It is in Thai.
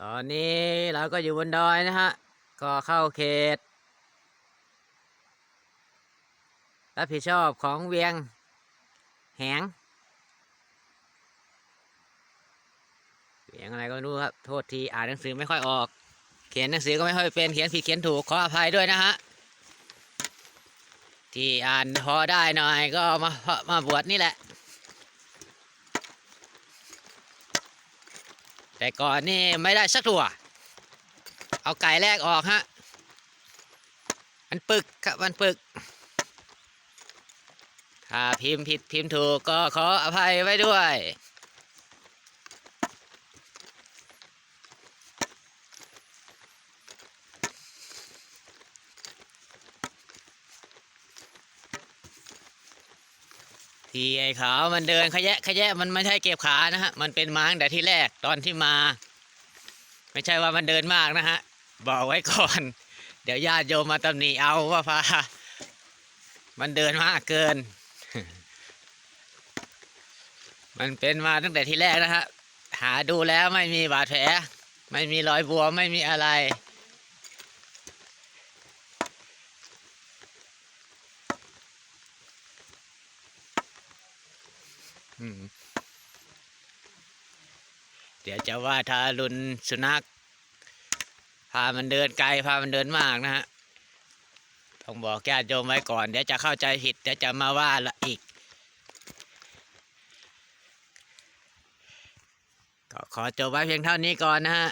ตอนนี้เราก็อยู่บนดอยนะฮะ ก็เข้าเขต รับผิดชอบของเวียง แหง เวียงอะไรก็ไม่รู้ครับ โทษทีอ่านหนังสือไม่ค่อยออก เขียนหนังสือก็ไม่ค่อยเป็น เขียนผิดเขียนถูกขออภัยด้วยนะฮะ ที่อ่านพอได้หน่อยก็มามาบวชนี่แหละ แต่ก่อนนี่ไม่ได้สักตัว เอาไก่แรกออกฮะ มันปึกครับมันปึก ถ้าพิมพ์ผิดพิมพ์ถูกก็ขออภัยไว้ด้วย ที่ไอ้ขาวมันเดินขยะขยะมันไม่ใช่เก็บขานะฮะ มันเป็นมาตั้งแต่ที่แรกตอนที่มา ไม่ใช่ว่ามันเดินมากนะฮะ บอกไว้ก่อน เดี๋ยวญาติโยมมาตำหนิเอาว่าพา มันเดินมากเกิน มันเป็นมาตั้งแต่ที่แรกนะฮะ หาดูแล้วไม่มีบาดแผล ไม่มีรอยบวมไม่มีอะไร เดี๋ยวจะว่าทารุณสุนัข พามันเดินไกล พามันเดินมากนะฮะ ต้องบอกญาติโยมไว้ก่อน เดี๋ยวจะเข้าใจผิด เดี๋ยวจะมาว่าละอีก ก็ขอจบไว้เพียงเท่านี้ก่อนนะฮะ